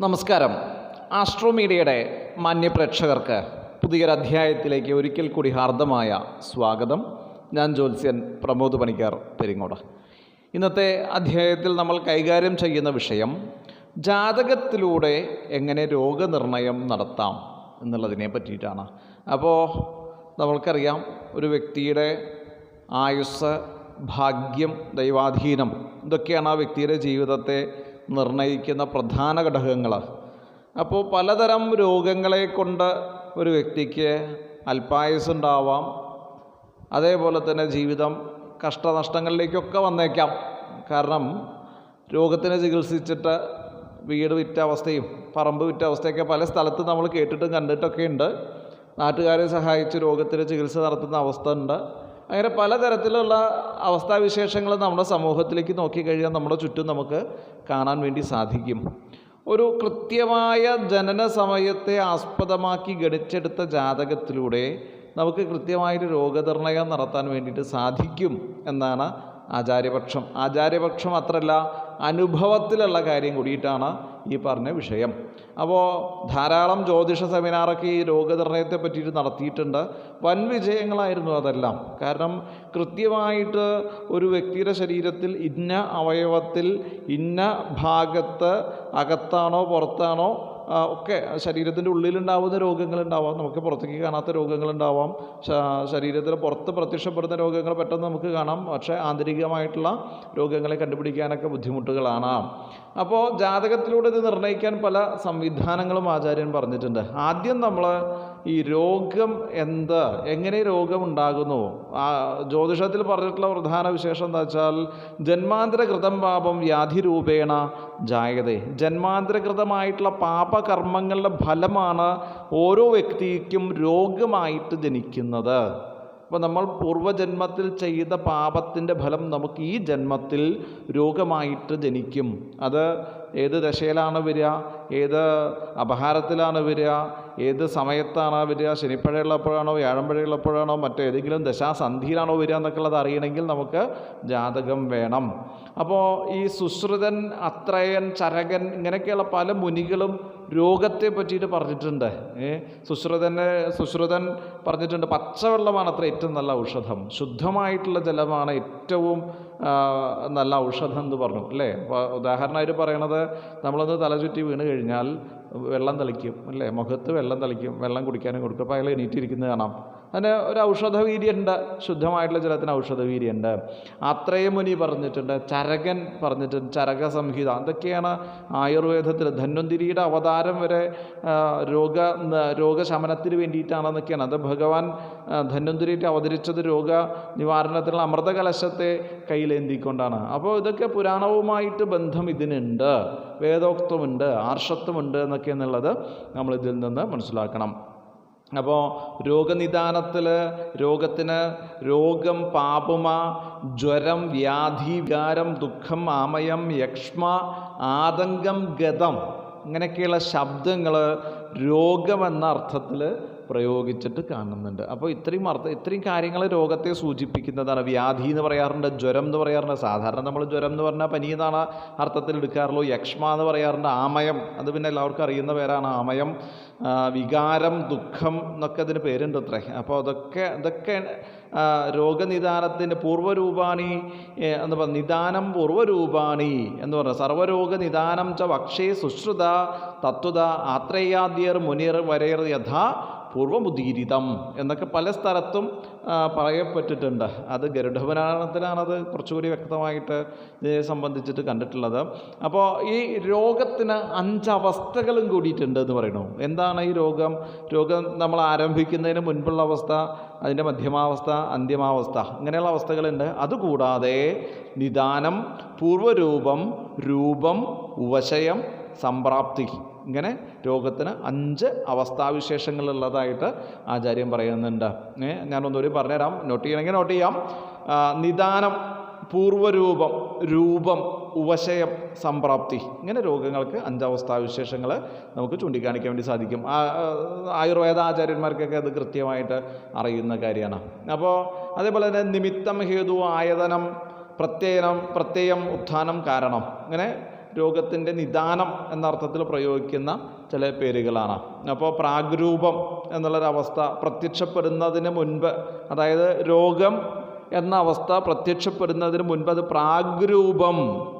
നമസ്കാരം. ആസ്ട്രോമീഡിയയുടെ മാന്യപ്രേക്ഷകർക്ക് പുതിയൊരു അധ്യായത്തിലേക്ക് ഒരിക്കൽ കൂടി ഹാർദമായ സ്വാഗതം. ഞാൻ ജ്യോത്സ്യൻ പ്രമോദ് പണിക്കർ പെരിങ്ങോട്. ഇന്നത്തെ അധ്യായത്തിൽ നമ്മൾ കൈകാര്യം ചെയ്യുന്ന വിഷയം ജാതകത്തിലൂടെ എങ്ങനെ രോഗനിർണയം നടത്താം എന്നുള്ളതിനെ പറ്റിയിട്ടാണ്. അപ്പോൾ നമ്മൾക്കറിയാം ഒരു വ്യക്തിയുടെ ആയുസ് ഭാഗ്യം ദൈവാധീനം ഇതൊക്കെയാണ് ആ വ്യക്തിയുടെ ജീവിതത്തെ നിർണയിക്കുന്ന പ്രധാന ഘടകങ്ങൾ അപ്പോൾ പലതരം രോഗങ്ങളെ കൊണ്ട് ഒരു വ്യക്തിക്ക് അൽപായസ് ഉണ്ടാവാം അതേപോലെ തന്നെ ജീവിതം കഷ്ടനഷ്ടങ്ങളിലേക്കൊക്കെ വന്നേക്കാം. കാരണം രോഗത്തിനെ ചികിത്സിച്ചിട്ട് വീട് വിറ്റ അവസ്ഥയും പറമ്പ് വിറ്റ അവസ്ഥയൊക്കെ പല സ്ഥലത്ത് നമ്മൾ കേട്ടിട്ടും കണ്ടിട്ടൊക്കെ ഉണ്ട് നാട്ടുകാരെ സഹായിച്ച് രോഗത്തിന് ചികിത്സ നടത്തുന്ന അവസ്ഥ ഉണ്ട്. അങ്ങനെ പലതരത്തിലുള്ള അവസ്ഥാവിശേഷങ്ങൾ നമ്മുടെ സമൂഹത്തിലേക്ക് നോക്കിക്കഴിഞ്ഞാൽ നമ്മുടെ ചുറ്റും നമുക്ക് കാണാൻ വേണ്ടി സാധിക്കും. ഒരു കൃത്യമായ ജനന സമയത്തെ ആസ്പദമാക്കി ഗണിച്ചെടുത്ത ജാതകത്തിലൂടെ നമുക്ക് കൃത്യമായിട്ട് രോഗനിർണയം നടത്താൻ വേണ്ടിയിട്ട് സാധിക്കും എന്നാണ് ആചാര്യപക്ഷം. ആചാര്യപക്ഷം അത്രല്ല അനുഭവത്തിലുള്ള കാര്യം കൂടിയിട്ടാണ് ഈ പറഞ്ഞ വിഷയം. അപ്പോൾ ധാരാളം ജ്യോതിഷ സെമിനാറൊക്കെ ഈ രോഗനിർണയത്തെ പറ്റിയിട്ട് നടത്തിയിട്ടുണ്ട്. വൻ വിജയങ്ങളായിരുന്നു അതെല്ലാം. കാരണം കൃത്യമായിട്ട് ഒരു വ്യക്തിയുടെ ശരീരത്തിൽ ഇന്ന അവയവത്തിൽ ഇന്ന ഭാഗത്ത് അകത്താണോ പുറത്താണോ ഒക്കെ ശരീരത്തിന്റെ ഉള്ളിലുണ്ടാവുന്ന രോഗങ്ങളുണ്ടാവാം. നമുക്ക് പുറത്തേക്ക് കാണാത്ത രോഗങ്ങളുണ്ടാവാം. ശ- ശരീരത്തിന് പുറത്ത് പ്രത്യക്ഷപ്പെടുന്ന രോഗങ്ങൾ പെട്ടെന്ന് നമുക്ക് കാണാം. പക്ഷേ ആന്തരികമായിട്ടുള്ള രോഗങ്ങളെ കണ്ടുപിടിക്കാനൊക്കെ ബുദ്ധിമുട്ടുകളാണ്. അപ്പോൾ ജാതകത്തിലൂടെ ഇത് നിർണയിക്കാൻ പല സംവിധാനങ്ങളും ആചാര്യൻ പറഞ്ഞിട്ടുണ്ട്. ആദ്യം നമ്മൾ ഈ രോഗം എന്ത്? എങ്ങനെ രോഗം ഉണ്ടാകുന്നു? ആ ജ്യോതിഷത്തിൽ പറഞ്ഞിട്ടുള്ള പ്രധാന വിശേഷം എന്താ വെച്ചാൽ ജന്മാന്തരകൃതം പാപം വ്യാധി രൂപേണ ജായതേ. ജന്മാന്തരകൃതമായിട്ടുള്ള പാപകർമ്മങ്ങളുടെ ഫലമാണ് ഓരോ വ്യക്തിക്കും രോഗമായിട്ട് ജനിക്കുന്നത്. അപ്പോൾ നമ്മൾ പൂർവജന്മത്തിൽ ചെയ്ത പാപത്തിന്റെ ഫലം നമുക്ക് ഈ ജന്മത്തിൽ രോഗമായിട്ട് ജനിക്കും. അത് ഏത് ദശയിലാണ് വരിക ഏത് അപഹാരത്തിലാണ് വരിക ഏത് സമയത്താണ് വരിക ശനിപ്പഴയുള്ളപ്പോഴാണോ വ്യാഴമ്പഴയുള്ളപ്പോഴാണോ മറ്റേതെങ്കിലും ദശാസന്ധിയിലാണോ വരിക എന്നൊക്കെയുള്ളത് അറിയണമെങ്കിൽ നമുക്ക് ജാതകം വേണം. അപ്പോൾ ഈ സുശ്രുതൻ അത്രയൻ ചരകൻ ഇങ്ങനെയൊക്കെയുള്ള പല മുനികളും രോഗത്തെ പറ്റിയിട്ട് പറഞ്ഞിട്ടുണ്ട്. സുശ്രുതനെ സുശ്രുതൻ പറഞ്ഞിട്ടുണ്ട് പച്ചവെള്ളമാണ് അത്ര ഏറ്റവും നല്ല ഔഷധം. ശുദ്ധമായിട്ടുള്ള ജലമാണ് ഏറ്റവും നല്ല ഔഷധം എന്ന് പറഞ്ഞു അല്ലേ? ഉദാഹരണമായിട്ട് പറയണത് നമ്മളൊന്ന് തലചുറ്റി വീണ് കഴിഞ്ഞാൽ വെള്ളം തളിക്കും അല്ലേ? മുഖത്ത് വെള്ളം തളിക്കും വെള്ളം കുടിക്കാനും കൊടുക്കും. അപ്പോൾ അയാൾ എണീറ്റിരിക്കുന്നത് കാണാം. അതിന് ഒരു ഔഷധവീര്യമുണ്ട് ശുദ്ധമായിട്ടുള്ള ജലത്തിന് ഔഷധവീര്യമുണ്ട് അത്രയും മുനി പറഞ്ഞിട്ടുണ്ട് ചരകൻ പറഞ്ഞിട്ടുണ്ട് ചരക സംഹിത അതൊക്കെയാണ് ആയുർവേദത്തിൽ ധന്വന്തിരിയുടെ അവതാരം വരെ രോഗ രോഗശമനത്തിന് വേണ്ടിയിട്ടാണെന്നൊക്കെയാണ്. അത് ഭഗവാൻ ധന്വന്തിരിയിട്ട് അവതരിച്ചത് രോഗ നിവാരണത്തിനുള്ള അമൃതകലശത്തെ കയ്യിലേന്തിക്കൊണ്ടാണ് അപ്പോൾ ഇതൊക്കെ പുരാണവുമായിട്ട് ബന്ധം ഇതിനുണ്ട്. വേദോക്തമുണ്ട് ആർഷത്വമുണ്ട് എന്നൊക്കെ എന്നുള്ളത് നമ്മൾ ഇതിൽ നിന്ന് മനസ്സിലാക്കണം. അപ്പോൾ രോഗനിദാനത്തിൽ രോഗത്തിന് രോഗം പാപമ ജ്വരം വ്യാധി വികാരം ദുഃഖം ആമയം യക്ഷ്മ ആതങ്കം ഗതം ഇങ്ങനെയൊക്കെയുള്ള ശബ്ദങ്ങൾ രോഗമെന്ന അർത്ഥത്തിൽ പ്രയോഗിച്ചിട്ട് കാണുന്നുണ്ട്. അപ്പോൾ ഇത്രയും അർത്ഥം ഇത്രയും കാര്യങ്ങൾ രോഗത്തെ സൂചിപ്പിക്കുന്നതാണ്. വ്യാധി എന്ന് പറയാറുണ്ട് ജ്വരം എന്ന് പറയാറുണ്ട്. സാധാരണ നമ്മൾ ജ്വരം എന്ന് പറഞ്ഞാൽ പനി എന്നാണ് അർത്ഥത്തിൽ എടുക്കാറുള്ളൂ. യക്ഷ്മ എന്ന് പറയാറുണ്ട് ആമയം. അത് പിന്നെ എല്ലാവർക്കും അറിയുന്ന പേരാണ് ആമയം. വികാരം ദുഃഖം എന്നൊക്കെ അതിന് പേരുണ്ട് അത്രേ. അപ്പോൾ അതൊക്കെ അതൊക്കെ രോഗനിദാനത്തിന്റെ പൂർവരൂപാണി എന്ന് പറഞ്ഞ നിദാനം പൂർവരൂപാണി എന്ന് പറഞ്ഞാൽ സർവരോഗ നിദാനം ച വക്ഷേ സുശ്രുത തത്വത ആത്രേയാദ്യർ മുനിർ വരേർ യഥാ പൂർവമുദീരിതം എന്നൊക്കെ പല സ്ഥലത്തും പറയപ്പെട്ടിട്ടുണ്ട്. അത് ഗരുഡപുരാണത്തിലാണത് കുറച്ചുകൂടി വ്യക്തമായിട്ട് സംബന്ധിച്ചിട്ട് കണ്ടിട്ടുള്ളത്. അപ്പോൾ ഈ രോഗത്തിന് അഞ്ചവസ്ഥകളും കൂടിയിട്ടുണ്ട് എന്ന് പറയുന്നു. എന്താണ് ഈ രോഗം? രോഗം നമ്മൾ ആരംഭിക്കുന്നതിന് മുൻപുള്ള അവസ്ഥ അതിന്റെ മധ്യമാവസ്ഥ അന്തിമാവസ്ഥ ഇങ്ങനെയുള്ള അവസ്ഥകളുണ്ട്. അതുകൂടാതെ നിദാനം പൂർവരൂപം രൂപം ഉപശയം സംപ്രാപ്തി. ഇങ്ങനെ രോഗത്തിന് അഞ്ച് അവസ്ഥാവിശേഷങ്ങളുള്ളതായിട്ട് ആചാര്യം പറയുന്നുണ്ട്. ഞാനൊന്നുകൂടി പറഞ്ഞുതരാം. നോട്ട് ചെയ്യണമെങ്കിൽ നോട്ട് ചെയ്യാം. നിദാനം പൂർവരൂപം രൂപം ഉപശയം സംപ്രാപ്തി. ഇങ്ങനെ രോഗങ്ങൾക്ക് അഞ്ചവസ്ഥാവിശേഷങ്ങൾ നമുക്ക് ചൂണ്ടിക്കാണിക്കാൻ വേണ്ടി സാധിക്കും. ആയുർവേദ ആചാര്യന്മാർക്കൊക്കെ അത് കൃത്യമായിട്ട് അറിയുന്ന കാര്യമാണ്. അപ്പോൾ അതേപോലെ തന്നെ നിമിത്തം ഹേതു ആയതനം പ്രത്യയനം പ്രത്യയം ഉത്ഥാനം കാരണം. ഇങ്ങനെ രോഗത്തിന്റെ നിദാനം എന്ന അർത്ഥത്തിൽ പ്രയോഗിക്കുന്ന ചില പേരുകളാണ്. അപ്പോൾ പ്രാഗ്രൂപം എന്നുള്ളൊരവസ്ഥ പ്രത്യക്ഷപ്പെടുന്നതിന് മുൻപ് അതായത് രോഗം എന്ന അവസ്ഥ പ്രത്യക്ഷപ്പെടുന്നതിന് മുൻപ് അത് പ്രാഗ്രൂപം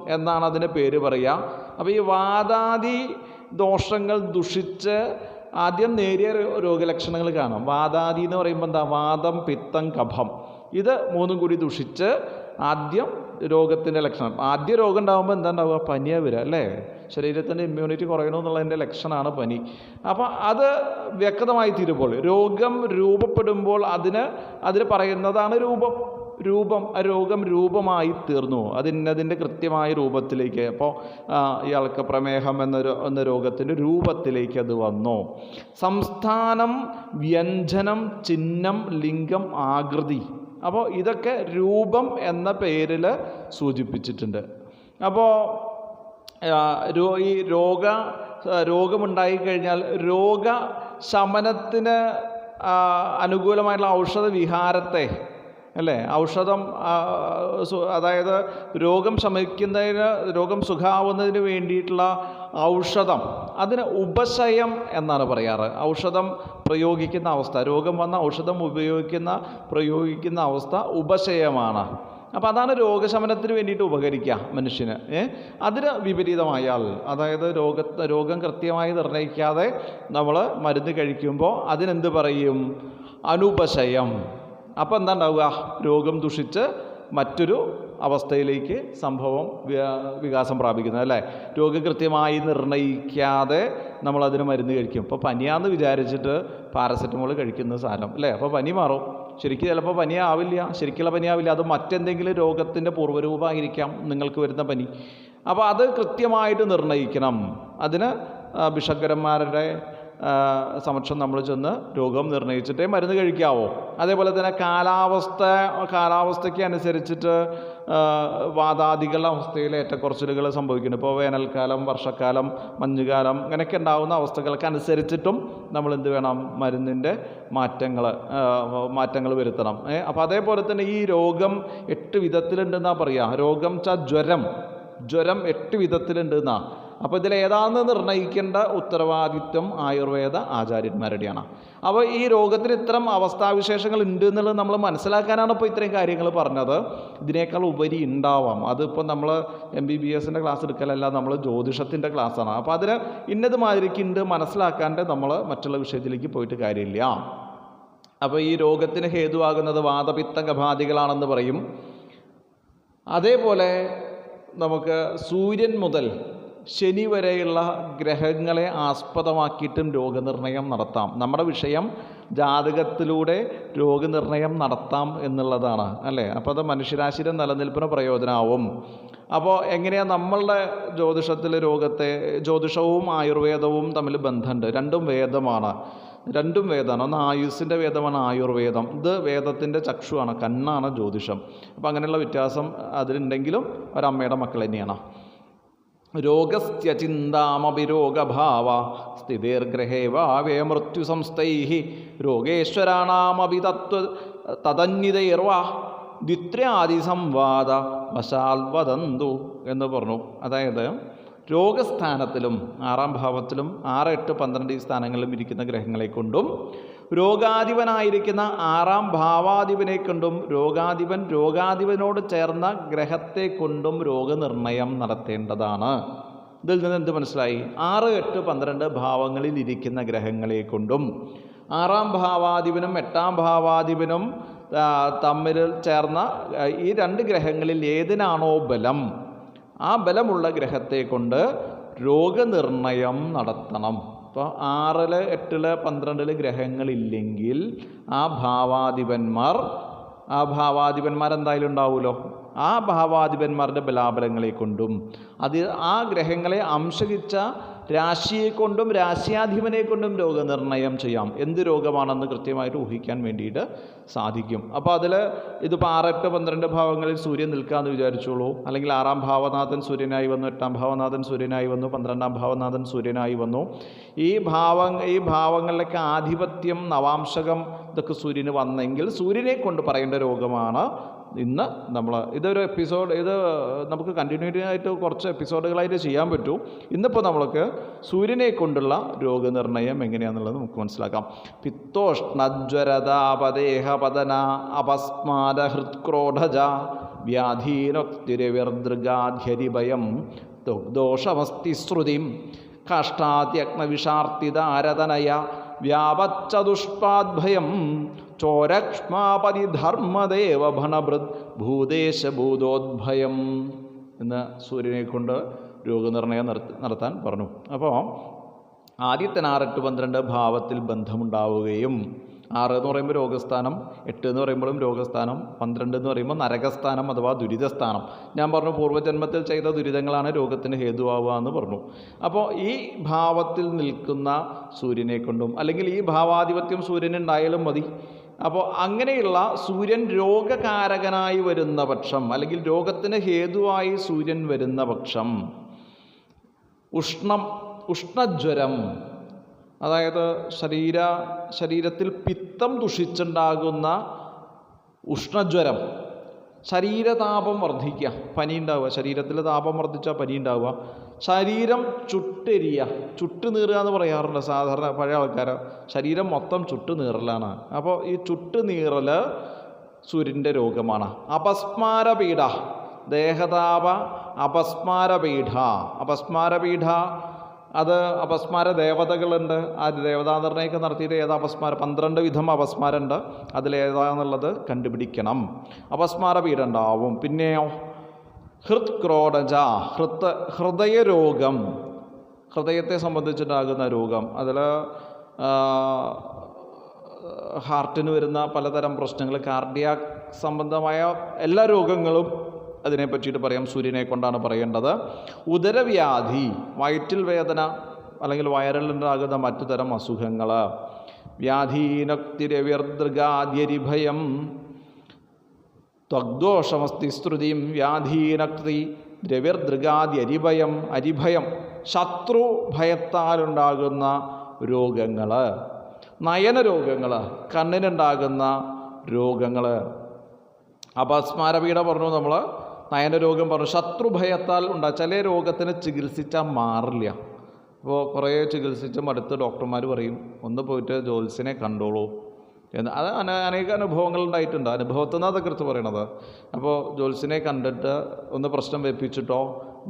എന്നാണ് അതിന് പേര് പറയുക. അപ്പോൾ ഈ വാദാദി ദോഷങ്ങൾ ദുഷിച്ച് ആദ്യം നേരിയ രോഗലക്ഷണങ്ങൾ കാണും. വാദാദി എന്ന് പറയുമ്പോൾ എന്താ? വാദം പിത്തം കഫം. ഇത് മൂന്നും കൂടി ദുഷിച്ച് ആദ്യം രോഗത്തിന്റെ ലക്ഷണം. ആദ്യ രോഗം ഉണ്ടാകുമ്പോൾ എന്താ ഉണ്ടാവുക പനിയാണ് വരിക അല്ലേ? ശരീരത്തിന്റെ ഇമ്മ്യൂണിറ്റി കുറയണമെന്നുള്ളതിന്റെ ലക്ഷണമാണ് പനി. അപ്പോൾ അത് വ്യക്തമായി തീരുമ്പോൾ രോഗം രൂപപ്പെടുമ്പോൾ അതിന് അതിന് പറയുന്നതാണ് രൂപം. രൂപം രോഗം രൂപമായി തീർന്നു. അതിന്നതിന്റെ കൃത്യമായ രൂപത്തിലേക്ക് അപ്പോൾ ഇയാൾക്ക് പ്രമേഹം എന്നൊരു എന്ന രോഗത്തിന്റെ രൂപത്തിലേക്ക് അത് വന്നു. സംസ്ഥാനം വ്യഞ്ജനം ചിഹ്നം ലിംഗം ആകൃതി. അപ്പോൾ ഇതൊക്കെ രൂപം എന്ന പേരിൽ സൂചിപ്പിച്ചിട്ടുണ്ട്. അപ്പോൾ ഈ രോഗ രോഗമുണ്ടായിക്കഴിഞ്ഞാൽ രോഗ ശമനത്തിന് അനുകൂലമായിട്ടുള്ള ഔഷധ വിഹാരത്തെ അല്ലേ? ഔഷധം അതായത് രോഗം ശമിക്കുന്നതിന് രോഗം സുഖാവുന്നതിന് വേണ്ടിയിട്ടുള്ള ഔഷധം. അതിന് ഉപശയം എന്നാണ് പറയാറ്. ഔഷധം പ്രയോഗിക്കുന്ന അവസ്ഥ. രോഗം വന്ന ഔഷധം ഉപയോഗിക്കുന്ന പ്രയോഗിക്കുന്ന അവസ്ഥ ഉപശയമാണ്. അപ്പോൾ അതാണ് രോഗശമനത്തിന് വേണ്ടിയിട്ട് ഉപകരിക്കുക മനുഷ്യന്. അതിന് വിപരീതമായാൽ അതായത് രോഗ രോഗം കൃത്യമായി നിർണയിക്കാതെ നമ്മൾ മരുന്ന് കഴിക്കുമ്പോൾ അതിനെന്ത് പറയും? അനുപശയം. അപ്പോൾ എന്താ ഉണ്ടാവുക രോഗം ദുഷിച്ച് മറ്റൊരു അവസ്ഥയിലേക്ക് സംഭവം വികാസം പ്രാപിക്കുന്നത് അല്ലേ? രോഗം കൃത്യമായി നിർണയിക്കാതെ നമ്മളതിന് മരുന്ന് കഴിക്കും. ഇപ്പോൾ പനിയാന്ന് വിചാരിച്ചിട്ട് പാരസെറ്റമോൾ കഴിക്കുന്ന സാധനം അല്ലേ? അപ്പോൾ പനി മാറും. ശരിക്കും ചിലപ്പോൾ പനിയാവില്ല ശരിക്കുള്ള പനിയാവില്ല അത് മറ്റെന്തെങ്കിലും രോഗത്തിന്റെ പൂർവരൂപമായിരിക്കാം നിങ്ങൾക്ക് വരുന്ന പനി. അപ്പോൾ അത് കൃത്യമായിട്ട് നിർണയിക്കണം അതിന് ആ, സമക്ഷം നമ്മൾ ചെന്ന് രോഗം നിർണയിച്ചിട്ടേ മരുന്ന് കഴിക്കാവോ. അതേപോലെ തന്നെ കാലാവസ്ഥ കാലാവസ്ഥയ്ക്ക് അനുസരിച്ചിട്ട് വാതാദികളുടെ അവസ്ഥയിൽ ഏറ്റക്കുറച്ചിലുകൾ സംഭവിക്കുന്നു. ഇപ്പോൾ വേനൽക്കാലം വർഷക്കാലം മഞ്ഞുകാലം അങ്ങനെയൊക്കെ ഉണ്ടാകുന്ന അവസ്ഥകൾക്ക് അനുസരിച്ചിട്ടും നമ്മൾ എന്ത് വേണം? മരുന്നിന്റെ മാറ്റങ്ങൾ മാറ്റങ്ങൾ വരുത്തണം. അപ്പോൾ അതേപോലെ തന്നെ ഈ രോഗം എട്ട് വിധത്തിലുണ്ടെന്നാണ് പറയുക. രോഗം ച ജ്വരം. ജ്വരം എട്ട് വിധത്തിലുണ്ടെന്നാ. അപ്പോൾ ഇതിൽ ഏതാണെന്ന് നിർണയിക്കേണ്ട ഉത്തരവാദിത്വം ആയുർവേദ ആചാര്യന്മാരുടെയാണ്. അപ്പോൾ ഈ രോഗത്തിന് ഇത്തരം അവസ്ഥാവിശേഷങ്ങൾ ഉണ്ട് എന്നുള്ളത് നമ്മൾ മനസ്സിലാക്കാനാണ് ഇപ്പോൾ ഇത്രയും കാര്യങ്ങൾ പറഞ്ഞത്. ഇതിനേക്കാൾ ഉപരി ഉണ്ടാവാം. അതിപ്പോൾ നമ്മൾ എം ബി ബി എസിന്റെ ക്ലാസ് എടുക്കലല്ല നമ്മൾ ജ്യോതിഷത്തിന്റെ ക്ലാസ്സാണ് അപ്പോൾ അതിന് ഇന്നത് മാതിരിക്ക് ഉണ്ട് മനസ്സിലാക്കാണ്ട് നമ്മൾ മറ്റുള്ള വിഷയത്തിലേക്ക് പോയിട്ട് കാര്യമില്ല. അപ്പോൾ ഈ രോഗത്തിന് ഹേതുവാകുന്നത് വാദപിത്ത കഫാദികളാണെന്ന് പറയും. അതേപോലെ നമുക്ക് സൂര്യൻ മുതൽ ശനി വരെയുള്ള ഗ്രഹങ്ങളെ ആസ്പദമാക്കിയിട്ടും രോഗനിർണയം നടത്താം. നമ്മുടെ വിഷയം ജാതകത്തിലൂടെ രോഗനിർണയം നടത്താം എന്നുള്ളതാണ് അല്ലേ? അപ്പോൾ അത് മനുഷ്യരാശിയുടെ നിലനിൽപ്പിന് പ്രയോജനമാവും. അപ്പോൾ എങ്ങനെയാണ് നമ്മളുടെ ജ്യോതിഷത്തിൽ രോഗത്തെ ജ്യോതിഷവും ആയുർവേദവും തമ്മിൽ ബന്ധമുണ്ട്? രണ്ടും വേദമാണ്. രണ്ടും വേദമാണ്. ഒന്ന് ആയുസ്സിന്റെ വേദമാണ് ആയുർവേദം. ഇത് വേദത്തിന്റെ ചക്ഷുവാണ് കണ്ണാണ് ജ്യോതിഷം. അപ്പോൾ അങ്ങനെയുള്ള വ്യത്യാസം അതിലുണ്ടെങ്കിലും ഒരമ്മയുടെ മക്കൾ തന്നെയാണ്. രോഗസ്ത്യചിന്താമപി രോഗഭാവ സ്ഥിതിർഗ്രഹേ വാവേ മൃത്യു സംസ്ഥൈ രോഗേശ്വരാണമപി തത്വ തതന്യതൈർവ ദ്വിത്രാദി സംവാദ വശാൽ വദന്തു എന്ന് പറഞ്ഞു. അതായത് രോഗസ്ഥാനത്തിലും ആറാം ഭാവത്തിലും ആറ് എട്ട് പന്ത്രണ്ട് ഈ സ്ഥാനങ്ങളിലും ഇരിക്കുന്ന ഗ്രഹങ്ങളെ കൊണ്ടും രോഗാധിപനായിരിക്കുന്ന ആറാം ഭാവാധിപനെ കൊണ്ടും രോഗാധിപൻ രോഗാധിപനോട് ചേർന്ന ഗ്രഹത്തെ കൊണ്ടും രോഗനിർണയം നടത്തേണ്ടതാണ്. ഇതിൽ നിന്ന് എന്ത് മനസ്സിലായി? ആറ് എട്ട് പന്ത്രണ്ട് ഭാവങ്ങളിൽ ഇരിക്കുന്ന ഗ്രഹങ്ങളെ കൊണ്ടും ആറാം ഭാവാധിപനും എട്ടാം ഭാവാധിപനും തമ്മിൽ ചേർന്ന ഈ രണ്ട് ഗ്രഹങ്ങളിൽ ഏതിനാണോ ബലം? ആ ബലമുള്ള ഗ്രഹത്തെ കൊണ്ട് രോഗനിർണയം നടത്തണം. ഇപ്പോൾ ആറിൽ എട്ടിൽ പന്ത്രണ്ടിൽ ഗ്രഹങ്ങളില്ലെങ്കിൽ ആ ഭാവാധിപന്മാർ ആ ഭാവാധിപന്മാർ എന്തായാലും ഉണ്ടാവുമല്ലോ ആ ഭാവാധിപന്മാരുടെ ബലാബലങ്ങളെ കൊണ്ടും അത് ആ ഗ്രഹങ്ങളെ അംശകിച്ച രാശിയെ കൊണ്ടും രാശിയാധിപനെ കൊണ്ടും രോഗനിർണയം ചെയ്യാം. എന്ത് രോഗമാണെന്ന് കൃത്യമായിട്ട് ഊഹിക്കാൻ വേണ്ടിയിട്ട് സാധിക്കും. അപ്പോൾ അതിൽ ഇതിപ്പോൾ ആറെട്ട് പന്ത്രണ്ട് ഭാവങ്ങളിൽ സൂര്യൻ നിൽക്കാമെന്ന് വിചാരിച്ചോളൂ. അല്ലെങ്കിൽ ആറാം ഭാവനാഥൻ സൂര്യനായി വന്നു എട്ടാം ഭാവനാഥൻ സൂര്യനായി വന്നു പന്ത്രണ്ടാം ഭാവനാഥൻ സൂര്യനായി വന്നു. ഈ ഭാവ ഈ ഭാവങ്ങളിലൊക്കെ ആധിപത്യം നവാംശകം ഇതൊക്കെ സൂര്യന് വന്നെങ്കിൽ സൂര്യനെ കൊണ്ട് പറയേണ്ട രോഗമാണ് ഇന്ന് നമ്മൾ ഇതൊരു എപ്പിസോഡ് ഇത് നമുക്ക് കണ്ടിന്യൂറ്റി ആയിട്ട് കുറച്ച് എപ്പിസോഡുകളായിട്ട് ചെയ്യാൻ പറ്റും. ഇന്നിപ്പോൾ നമ്മൾക്ക് സൂര്യനെ കൊണ്ടുള്ള രോഗനിർണയം എങ്ങനെയാണെന്നുള്ളത് നമുക്ക് മനസ്സിലാക്കാം. പിത്തോഷ്ണജ്വരത അപദേഹ പതന അപസ്മാര ഹൃത്ക്രോഢജ വ്യാധീനൊക്തിരവിർദൃഗാധ്യരിഭയം ദോഷമസ്തി ശ്രുതിം വ്യാപച്ചതുഷ്പാദ്ഭയം ചോരക്ഷ്മാപതി ഭൂദേശ ഭൂദോദ്ഭയം എന്ന് സൂര്യനെ കൊണ്ട് രോഗനിർണയം നടത്തി നടത്താൻ പറഞ്ഞു. അപ്പോൾ ആദ്യത്തെ ആറെട്ട് പന്ത്രണ്ട് ഭാവത്തിൽ ബന്ധമുണ്ടാവുകയും ആറ് എന്ന് പറയുമ്പോൾ രോഗസ്ഥാനം എട്ട് എന്ന് പറയുമ്പോഴും രോഗസ്ഥാനം പന്ത്രണ്ട് എന്ന് പറയുമ്പോൾ നരകസ്ഥാനം അഥവാ ദുരിതസ്ഥാനം. ഞാൻ പറഞ്ഞു പൂർവജന്മത്തിൽ ചെയ്ത ദുരിതങ്ങളാണ് രോഗത്തിന് ഹേതുവാവുക എന്ന് പറഞ്ഞു. അപ്പോൾ ഈ ഭാവത്തിൽ നിൽക്കുന്ന സൂര്യനെ കൊണ്ടും അല്ലെങ്കിൽ ഈ ഭാവാധിപത്യം സൂര്യനുണ്ടായാലും മതി. അപ്പോൾ അങ്ങനെയുള്ള സൂര്യൻ രോഗകാരകനായി വരുന്ന പക്ഷം അല്ലെങ്കിൽ രോഗത്തിന് ഹേതുവായി സൂര്യൻ വരുന്ന പക്ഷം ഉഷ്ണം ഉഷ്ണജ്വരം അതായത് ശരീര ശരീരത്തിൽ പിത്തം ദുഷിച്ചുണ്ടാകുന്ന ഉഷ്ണജ്വരം ശരീരതാപം വർദ്ധിക്കുക. പനി ഉണ്ടാവുക. ശരീരത്തിൽ താപം വർദ്ധിച്ചാൽ പനി ഉണ്ടാവുക. ശരീരം ചുട്ടെരിയ. ചുട്ട് നീറുക എന്ന് പറയാറുണ്ട് സാധാരണ പഴയ ആൾക്കാർ ശരീരം മൊത്തം ചുട്ട് നീറലാണ് അപ്പോൾ ഈ ചുട്ട് നീറൽ സൂര്യന്റെ രോഗമാണ്. അപസ്മാരപീഠ ദേഹതാപ അപസ്മാരപീഠ അപസ്മാരപീഠ അത് അപസ്മാര ദേവതകളുണ്ട്. ആ ദേവതാനിർണയൊക്കെ നടത്തിയിട്ട് ഏതാ അപസ്മാര? പന്ത്രണ്ട് വിധം അപസ്മാരമുണ്ട് അതിലേതാന്നുള്ളത് കണ്ടുപിടിക്കണം. അപസ്മാര പീഡ പിന്നെയോ ഹൃത് ക്രോഡജ ഹൃത്ത് ഹൃദയരോഗം. ഹൃദയത്തെ സംബന്ധിച്ചിട്ടാകുന്ന രോഗം. അതിൽ ഹാർട്ടിന് വരുന്ന പലതരം പ്രശ്നങ്ങൾ കാർഡിയാക് സംബന്ധമായ എല്ലാ രോഗങ്ങളും അതിനെ പറ്റിയിട്ട് പറയാം. സൂര്യനെ കൊണ്ടാണ് പറയേണ്ടത്. ഉദരവ്യാധി വയറ്റിൽ വേദന അല്ലെങ്കിൽ വയറിലുണ്ടാകുന്ന മറ്റു തരം അസുഖങ്ങൾ വ്യാധീനക്തിരവ്യർദൃഗാദ്യരിഭയം ത്വഗ്ദോഷമസ്തി സ്തുതിയും വ്യാധീനക്തി ദ്രവ്യർദൃഗാദ്യരിഭയം അരിഭയം ശത്രു ഭയത്താലുണ്ടാകുന്ന രോഗങ്ങൾ നയനരോഗങ്ങൾ കണ്ണിനുണ്ടാകുന്ന രോഗങ്ങൾ അപസ്മാരപീഠ പറഞ്ഞു നമ്മൾ നയനരോഗം പറഞ്ഞു. ശത്രുഭയത്താൽ ഉണ്ടാ ചില രോഗത്തിന് ചികിത്സിച്ചാൽ മാറില്ല. അപ്പോൾ കുറേ ചികിത്സിച്ച് അടുത്ത് ഡോക്ടർമാർ പറയും ഒന്ന് പോയിട്ട് ജോൽസിനെ കണ്ടോളൂ എന്ന്. അത് അന അനേക അനുഭവങ്ങൾ ഉണ്ടായിട്ടുണ്ട്. അനുഭവത്തിൽ നിന്ന് അതൊക്കെ എടുത്ത് പറയണത്. അപ്പോൾ ജോൽസിനെ കണ്ടിട്ട് ഒന്ന് പ്രശ്നം വെപ്പിച്ചിട്ടോ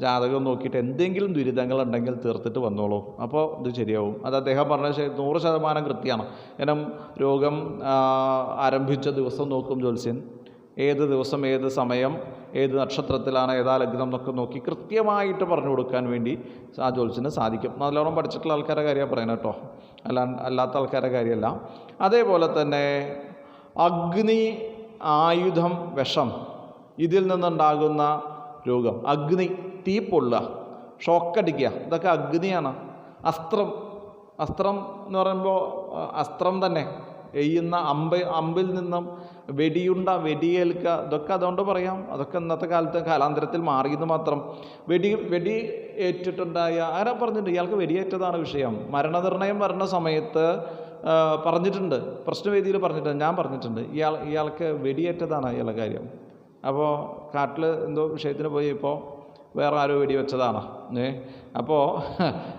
ജാതകം നോക്കിയിട്ട് എന്തെങ്കിലും ദുരിതങ്ങൾ ഉണ്ടെങ്കിൽ തീർത്തിട്ട് വന്നോളൂ. അപ്പോൾ ഇത് ശരിയാവും. അത് അദ്ദേഹം പറഞ്ഞ നൂറ് ശതമാനം കൃത്യമാണ് കാരണം രോഗം ആരംഭിച്ച ദിവസം നോക്കും ജ്യോത്സ്യൻ ഏത് ദിവസം ഏത് സമയം ഏത് നക്ഷത്രത്തിലാണ് ഏതാ ലഗ്നം എന്നൊക്കെ നോക്കി കൃത്യമായിട്ട് പറഞ്ഞു കൊടുക്കാൻ വേണ്ടി ആ ജ്യോത്സ്യന് സാധിക്കും. നല്ലോണം പഠിച്ചിട്ടുള്ള ആൾക്കാരെ കാര്യമാണ് പറയുന്നത് കേട്ടോ. അല്ലാ അല്ലാത്ത ആൾക്കാരുടെ കാര്യമല്ല. അതേപോലെ തന്നെ അഗ്നി ആയുധം വിഷം ഇതിൽ നിന്നുണ്ടാകുന്ന രോഗം അഗ്നി തീ പൊള്ളുക ഷോക്കടിക്കുക ഇതൊക്കെ അഗ്നിയാണ്. അസ്ത്രം അസ്ത്രം എന്ന് പറയുമ്പോൾ അസ്ത്രം തന്നെ. എയ്യുന്ന അമ്പ അമ്പിൽ നിന്നും വെടിയുണ്ട വെടിയേൽക്കുക ഇതൊക്കെ അതുകൊണ്ട് പറയാം. അതൊക്കെ ഇന്നത്തെ കാലത്ത് കാലാന്തരത്തിൽ മാറിയെന്ന് മാത്രം. വെടി വെടി ഏറ്റിട്ടുണ്ടായ ആരാ പറഞ്ഞിട്ടുണ്ട് ഇയാൾക്ക് വെടിയേറ്റതാണ് വിഷയം. മരണനിർണയം വരുന്ന സമയത്ത് പറഞ്ഞിട്ടുണ്ട്. പ്രശ്നവേദിയിൽ പറഞ്ഞിട്ടുണ്ട്. ഞാൻ പറഞ്ഞിട്ടുണ്ട്. ഇയാൾ ഇയാൾക്ക് വെടിയേറ്റതാണ് ഇയാളുടെ കാര്യം. അപ്പോൾ കാട്ടിൽ എന്തോ വിഷയത്തിന് പോയി ഇപ്പോൾ വേറെ ആരോ വെടിവെച്ചതാണ്. ഏ? അപ്പോൾ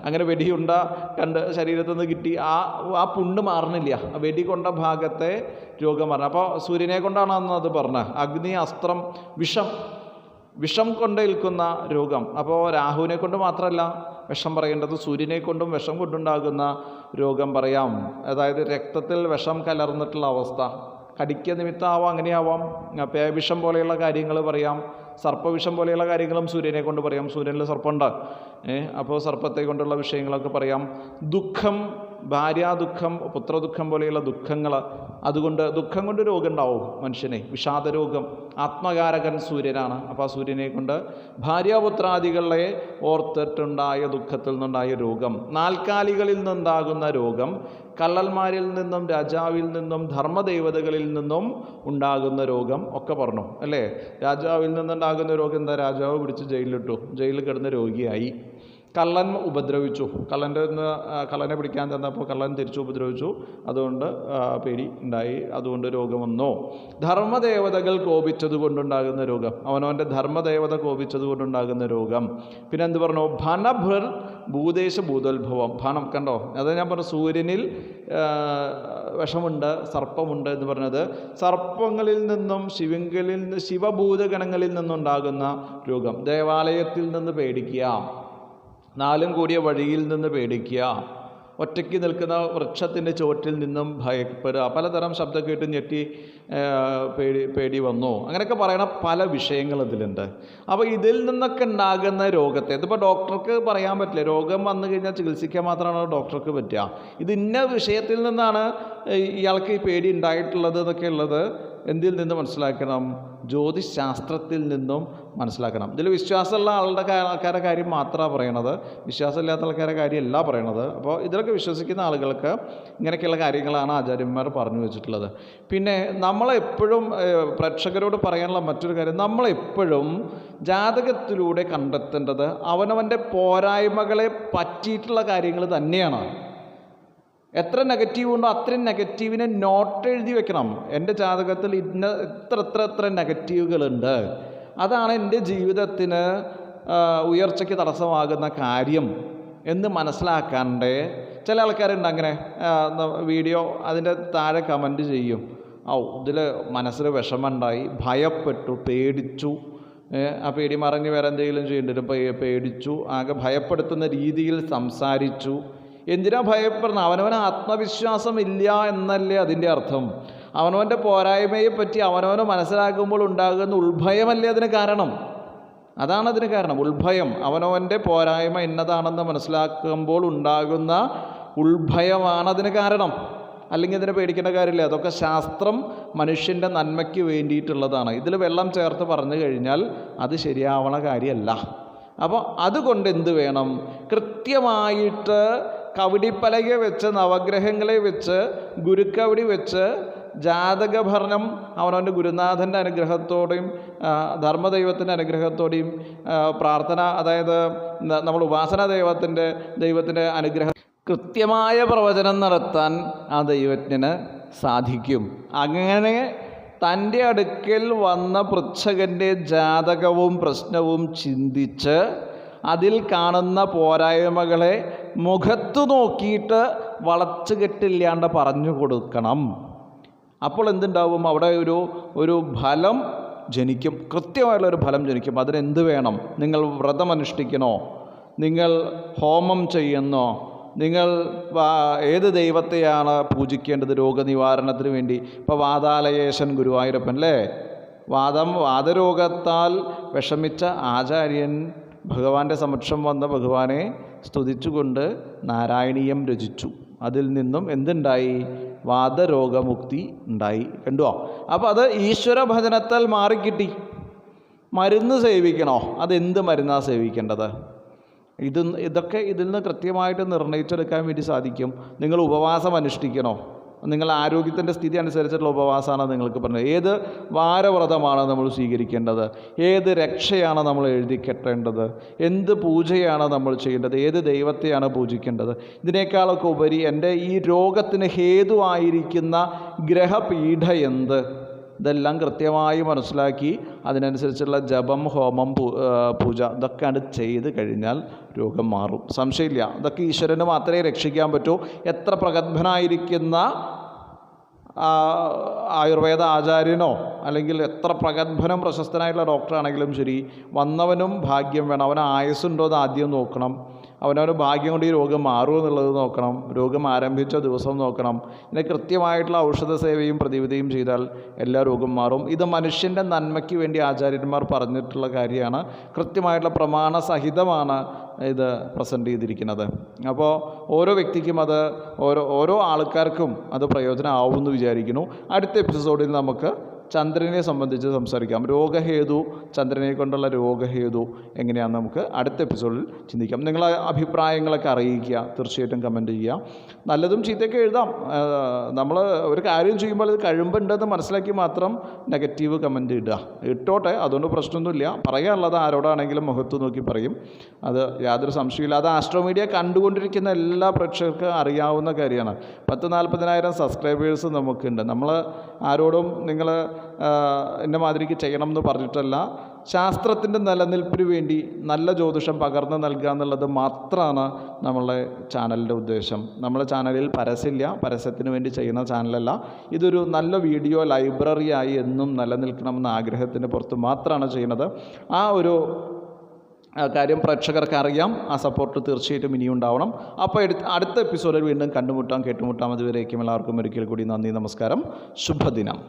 അങ്ങനെ വെടിയുണ്ട കണ്ട് ശരീരത്തു നിന്ന് കിട്ടി. ആ ആ പുണ്ണ് മാറണില്ല. വെടി കൊണ്ട ഭാഗത്തെ രോഗം മാറണം. അപ്പോൾ സൂര്യനെ കൊണ്ടാണ് അന്ന് അത് പറഞ്ഞത്. അഗ്നി അസ്ത്രം വിഷം. വിഷം കൊണ്ടേൽക്കുന്ന രോഗം. അപ്പോൾ രാഹുവിനെ കൊണ്ട് മാത്രമല്ല വിഷം പറയേണ്ടത്. സൂര്യനെ കൊണ്ടും വിഷം കൊണ്ടുണ്ടാകുന്ന രോഗം പറയാം. അതായത് രക്തത്തിൽ വിഷം കലർന്നിട്ടുള്ള അവസ്ഥ. കടിക്ക നിമിത്തമാവാം അങ്ങനെയാവാം. പേവിഷം പോലെയുള്ള കാര്യങ്ങൾ പറയാം. സർപ്പവിഷം പോലെയുള്ള കാര്യങ്ങളും സൂര്യനെ കൊണ്ട് പറയാം. സൂര്യനിൽ സർപ്പമുണ്ട്. അപ്പോൾ സർപ്പത്തെ കൊണ്ടുള്ള വിഷയങ്ങളൊക്കെ പറയാം. ദുഃഖം ഭാര്യാദുഃഖം പുത്രദുഃഖം പോലെയുള്ള ദുഃഖങ്ങൾ. അതുകൊണ്ട് ദുഃഖം കൊണ്ട് രോഗം ഉണ്ടാവും മനുഷ്യനെ. വിഷാദരോഗം. ആത്മകാരകൻ സൂര്യനാണ്. അപ്പോൾ ആ സൂര്യനെ കൊണ്ട് ഭാര്യാപുത്രാദികളെ ഓർത്തിട്ടുണ്ടായ ദുഃഖത്തിൽ നിന്നുണ്ടായ രോഗം. നാൽക്കാലികളിൽ നിന്നുണ്ടാകുന്ന രോഗം. കള്ളന്മാരിൽ നിന്നും രാജാവിൽ നിന്നും ധർമ്മദേവതകളിൽ നിന്നും ഉണ്ടാകുന്ന രോഗം ഒക്കെ പറഞ്ഞു. അല്ലേ? രാജാവിൽ നിന്നുണ്ടാകുന്ന രോഗം എന്താ? രാജാവ് പിടിച്ച് ജയിലിലിട്ടു. ജയിലിൽ കിടന്ന രോഗിയായി. കള്ളൻ ഉപദ്രവിച്ചു. കള്ളന്റെ കള്ളനെ പിടിക്കാൻ തന്നപ്പോൾ കള്ളൻ തിരിച്ചു ഉപദ്രവിച്ചു. അതുകൊണ്ട് പേടി ഉണ്ടായി. അതുകൊണ്ട് രോഗം വന്നു. ധർമ്മദേവതകൾ കോപിച്ചത് കൊണ്ടുണ്ടാകുന്ന രോഗം. അവനവന്റെ ധർമ്മദേവത കോപിച്ചത് കൊണ്ടുണ്ടാകുന്ന രോഗം. പിന്നെ എന്ത് പറഞ്ഞു? ഭനഭൃർ ഭൂദേശ ഭൂതോത്ഭവം ഭനം കണ്ടോ? അത് ഞാൻ പറഞ്ഞു സൂര്യനിൽ വിഷമുണ്ട് സർപ്പമുണ്ട് എന്ന് പറഞ്ഞത്. സർപ്പങ്ങളിൽ നിന്നും നിന്ന് ശിവഭൂതഗണങ്ങളിൽ നിന്നുണ്ടാകുന്ന രോഗം. ദേവാലയത്തിൽ നിന്ന് പേടിക്കുക. നാലും കൂടിയ വഴിയിൽ നിന്ന് പേടിക്കുക. ഒറ്റയ്ക്ക് നിൽക്കുന്ന വൃക്ഷത്തിന്റെ ചുവട്ടിൽ നിന്നും ഭയപ്പെടുക. പലതരം ശബ്ദം കേട്ട് ഞെട്ടി പേടി പേടി വന്നു. അങ്ങനെയൊക്കെ പറയണ പല വിഷയങ്ങൾ ഇതിലുണ്ട്. അപ്പോൾ ഇതിൽ നിന്നൊക്കെ ഉണ്ടാകുന്ന രോഗത്തെ ഇതിപ്പോൾ ഡോക്ടർക്ക് പറയാൻ പറ്റില്ല. രോഗം വന്നു കഴിഞ്ഞാൽ ചികിത്സിക്കാൻ മാത്രമാണ് ഡോക്ടർക്ക് പറ്റുക. ഇത് ഇന്ന വിഷയത്തിൽ നിന്നാണ് ഇയാൾക്ക് ഈ പേടി ഉണ്ടായിട്ടുള്ളത് എന്നൊക്കെ ഉള്ളത്. എന്തിൽ നിന്ന് മനസ്സിലാക്കണം? ജ്യോതിശാസ്ത്രത്തിൽ നിന്നും മനസ്സിലാക്കണം. ഇതിൽ വിശ്വാസമുള്ള ആളുടെ ആൾക്കാരുടെ കാര്യം മാത്രമാണ് പറയണത്. വിശ്വാസമില്ലാത്ത ആൾക്കാരുടെ കാര്യമല്ല പറയണത്. അപ്പോൾ ഇതിലൊക്കെ വിശ്വസിക്കുന്ന ആളുകൾക്ക് ഇങ്ങനെയൊക്കെയുള്ള കാര്യങ്ങളാണ് ആചാര്യന്മാർ പറഞ്ഞു വെച്ചിട്ടുള്ളത്. പിന്നെ നമ്മളെപ്പോഴും പ്രേക്ഷകരോട് പറയാനുള്ള മറ്റൊരു കാര്യം നമ്മളെപ്പോഴും ജാതകത്തിലൂടെ കണ്ടെത്തേണ്ടത് അവനവന്റെ പോരായ്മകളെ പറ്റിയിട്ടുള്ള കാര്യങ്ങൾ തന്നെയാണ്. എത്ര നെഗറ്റീവ് ഉണ്ടോ അത്രയും നെഗറ്റീവിനെ നോട്ട് എഴുതി വെക്കണം. എന്റെ ജാതകത്തിൽ ഇന്ന ഇത്ര ഇത്ര ഇത്ര നെഗറ്റീവുകളുണ്ട് അതാണ് എന്റെ ജീവിതത്തിന് ഉയർച്ചയ്ക്ക് തടസ്സമാകുന്ന കാര്യം എന്ന് മനസ്സിലാക്കാണ്ട് ചില ആൾക്കാരുണ്ട് അങ്ങനെ വീഡിയോ അതിന്റെ താഴെ കമന്റ് ചെയ്യും. ഔ ഇതിൽ മനസ്സിൽ വിഷമമുണ്ടായി ഭയപ്പെട്ടു പേടിച്ചു. ആ പേടി മറിഞ്ഞ് വേറെ എന്തെങ്കിലും ചെയ്യേണ്ടി വരും. പേടിച്ചു ആകെ ഭയപ്പെടുത്തുന്ന രീതിയിൽ സംസാരിച്ചു. എന്തിനാ ഭയപ്പെടുന്നത്? അവനവന് ആത്മവിശ്വാസം ഇല്ല എന്നല്ലേ അതിന്റെ അർത്ഥം. അവനവന്റെ പോരായ്മയെ പറ്റി അവനവനെ മനസ്സിലാക്കുമ്പോൾ ഉണ്ടാകുന്ന ഉൾഭയമല്ലേ അതിന് കാരണം? അതാണ് അതിന് കാരണം. ഉൾഭയം അവനവന്റെ പോരായ്മ ഇന്നതാണെന്ന് മനസ്സിലാക്കുമ്പോൾ ഉണ്ടാകുന്ന ഉൾഭയമാണ് അതിന് കാരണം. അല്ലെങ്കിൽ ഇതിനെ പേടിക്കേണ്ട കാര്യമില്ല. അതൊക്കെ ശാസ്ത്രം മനുഷ്യന്റെ നന്മയ്ക്ക് വേണ്ടിയിട്ടുള്ളതാണ്. ഇതിൽ വെള്ളം ചേർത്ത് പറഞ്ഞു കഴിഞ്ഞാൽ അത് ശരിയാവണ കാര്യമല്ല. അപ്പോൾ അതുകൊണ്ട് എന്ത് വേണം? കൃത്യമായിട്ട് കവടിപ്പലക വെച്ച് നവഗ്രഹങ്ങളെ വെച്ച് ഗുരുക്കവടി വെച്ച് ജാതകഭരണം അവനവന്റെ ഗുരുനാഥന്റെ അനുഗ്രഹത്തോടെയും ധർമ്മദൈവത്തിന്റെ അനുഗ്രഹത്തോടെയും പ്രാർത്ഥന അതായത് നമ്മൾ ഉപാസന ദൈവത്തിന്റെ ദൈവത്തിന്റെ അനുഗ്രഹം. കൃത്യമായ പ്രവചനം നടത്താൻ ആ ദൈവജ്ഞന് സാധിക്കും. അങ്ങനെ തന്റെ അടുക്കൽ വന്ന പൃച്ഛകന്റെ ജാതകവും പ്രശ്നവും ചിന്തിച്ച് അതിൽ കാണുന്ന പോരായ്മകളെ മുഖത്തു നോക്കിയിട്ട് വളച്ചു കെട്ടില്ലാണ്ട് പറഞ്ഞു കൊടുക്കണം. അപ്പോൾ എന്തുണ്ടാവും? അവിടെ ഒരു ഒരു ഫലം ജനിക്കും. കൃത്യമായുള്ള ഒരു ഫലം ജനിക്കും. അതിനെന്ത് വേണം? നിങ്ങൾ വ്രതം അനുഷ്ഠിക്കണോ? നിങ്ങൾ ഹോമം ചെയ്യുന്നോ? നിങ്ങൾ ഏത് ദൈവത്തെയാണ് പൂജിക്കേണ്ടത് രോഗനിവാരണത്തിന് വേണ്ടി? ഇപ്പോൾ വാതാലയേശൻ ഗുരുവായൂരപ്പൻ അല്ലേ? വാദം വാദരോഗത്താൽ വിഷമിച്ച ആചാര്യൻ ഭഗവാന്റെ സമക്ഷം വന്ന ഭഗവാനെ സ്തുതിച്ചുകൊണ്ട് നാരായണീയം രചിച്ചു. അതിൽ നിന്നും എന്തുണ്ടായി? വാദരോഗമുക്തി ഉണ്ടായി. കണ്ടുവോ അപ്പോൾ അത് ഈശ്വര ഭജനത്താൽ മാറിക്കിട്ടി. മരുന്ന് സേവിക്കണോ? അതെന്ത് മരുന്നാണ് സേവിക്കേണ്ടത്? ഇത് ഇതൊക്കെ ഇതിൽ നിന്ന് കൃത്യമായിട്ട് നിർണയിച്ചെടുക്കാൻ വേണ്ടി സാധിക്കും. നിങ്ങൾ ഉപവാസം അനുഷ്ഠിക്കണോ? നിങ്ങൾ ആരോഗ്യത്തിന്റെ സ്ഥിതി അനുസരിച്ചിട്ടുള്ള ഉപവാസമാണ് നിങ്ങൾക്ക് പറഞ്ഞത്. ഏത് വാരവ്രതമാണ് നമ്മൾ സ്വീകരിക്കേണ്ടത്? ഏത് രക്ഷയാണ് നമ്മൾ എഴുതി കെട്ടേണ്ടത്? എന്ത് പൂജയാണ് നമ്മൾ ചെയ്യേണ്ടത്? ഏത് ദൈവത്തെയാണ് പൂജിക്കേണ്ടത്? ഇതിനേക്കാളൊക്കെ ഉപരി എന്റെ ഈ രോഗത്തിന് ഹേതുവായിരിക്കുന്ന ഗ്രഹപീഠ എന്ത്? ഇതെല്ലാം കൃത്യമായി മനസ്സിലാക്കി അതിനനുസരിച്ചുള്ള ജപം ഹോമം പൂജ ഇതൊക്കെ അത് ചെയ്ത് കഴിഞ്ഞാൽ രോഗം മാറും. സംശയമില്ല. ഇതൊക്കെ ഈശ്വരന് മാത്രമേ രക്ഷിക്കാൻ പറ്റൂ. എത്ര പ്രഗത്ഭനായിരിക്കുന്ന ആയുർവേദ ആചാര്യനോ അല്ലെങ്കിൽ എത്ര പ്രഗത്ഭനും പ്രശസ്തനായിട്ടുള്ള ഡോക്ടറാണെങ്കിലും ശരി വന്നവനും ഭാഗ്യം വേണം. അവന് ആയുസ്സുണ്ടോ എന്ന് ആദ്യം നോക്കണം. അവനവന് ഭാഗ്യം കൊണ്ട് ഈ രോഗം മാറുമോ എന്നുള്ളത് നോക്കണം രോഗം ആരംഭിച്ച ദിവസം നോക്കണം. ഇതിനെ കൃത്യമായിട്ടുള്ള ഔഷധ സേവയും പ്രതിവിധിയും ചെയ്താൽ എല്ലാ രോഗവും മാറും. ഇത് മനുഷ്യന്റെ നന്മയ്ക്ക് വേണ്ടി ആചാര്യന്മാർ പറഞ്ഞിട്ടുള്ള കാര്യമാണ്. കൃത്യമായിട്ടുള്ള പ്രമാണ സഹിതമാണ് ഇത് പ്രസന്റ് ചെയ്തിരിക്കുന്നത്. അപ്പോൾ ഓരോ വ്യക്തിക്കും അത് ഓരോ ഓരോ ആൾക്കാർക്കും അത് പ്രയോജനമാവുമെന്ന് വിചാരിക്കുന്നു. അടുത്ത എപ്പിസോഡിൽ നമുക്ക് ചന്ദ്രനെ സംബന്ധിച്ച് സംസാരിക്കാം. രോഗഹേതു ചന്ദ്രനെ കൊണ്ടുള്ള രോഗഹേതു എങ്ങനെയാണെന്ന് നമുക്ക് അടുത്ത എപ്പിസോഡിൽ ചിന്തിക്കാം. നിങ്ങളെ അഭിപ്രായങ്ങളൊക്കെ അറിയിക്കുക തീർച്ചയായിട്ടും കമന്റ് ചെയ്യുക. നല്ലതും ചീത്തയൊക്കെ എഴുതാം. നമ്മൾ ഒരു കാര്യം ചെയ്യുമ്പോൾ അത് കഴിവുണ്ടെന്ന് മനസ്സിലാക്കി മാത്രം നെഗറ്റീവ് കമന്റ് ഇടുക. ഇട്ടോട്ടെ അതുകൊണ്ട് പ്രശ്നമൊന്നുമില്ല. പറയാനുള്ളത് ആരോടാണെങ്കിലും മുഖത്ത് നോക്കി പറയും. അത് യാതൊരു സംശയമില്ല അത് ആസ്ട്രോമീഡിയ കണ്ടുകൊണ്ടിരിക്കുന്ന എല്ലാ പ്രേക്ഷകർക്കും അറിയാവുന്ന കാര്യമാണ്. പത്ത് നാൽപ്പതിനായിരം സബ്സ്ക്രൈബേഴ്സ് നമുക്കുണ്ട്. നമ്മൾ ആരോടും നിങ്ങൾ എന്നെ മാതിരിക്ക് ചെയ്യണം എന്ന് പറഞ്ഞിട്ടല്ല. ശാസ്ത്രത്തിന്റെ നിലനിൽപ്പിന് വേണ്ടി നല്ല ജ്യോതിഷം പകർന്നു നൽകുക എന്നുള്ളത് മാത്രമാണ് നമ്മളെ ചാനലിന്റെ ഉദ്ദേശം. നമ്മളെ ചാനലിൽ പരസ്യമില്ല. പരസ്യത്തിന് വേണ്ടി ചെയ്യുന്ന ചാനലല്ല. ഇതൊരു നല്ല വീഡിയോ ലൈബ്രറിയായി എന്നും നിലനിൽക്കണമെന്ന ആഗ്രഹത്തിന്റെ പുറത്ത് മാത്രമാണ് ചെയ്യുന്നത്. ആ ഒരു കാര്യം പ്രേക്ഷകർക്ക് അറിയാം ആ സപ്പോർട്ട് തീർച്ചയായിട്ടും ഇനിയും ഉണ്ടാവണം. അപ്പോൾ അടുത്ത എപ്പിസോഡിൽ വീണ്ടും കണ്ടുമുട്ടാം കേട്ടുമുട്ടാം. അതുവരേക്കും എല്ലാവർക്കും ഒരിക്കൽ കൂടി നന്ദി നമസ്കാരം. ശുഭദിനം.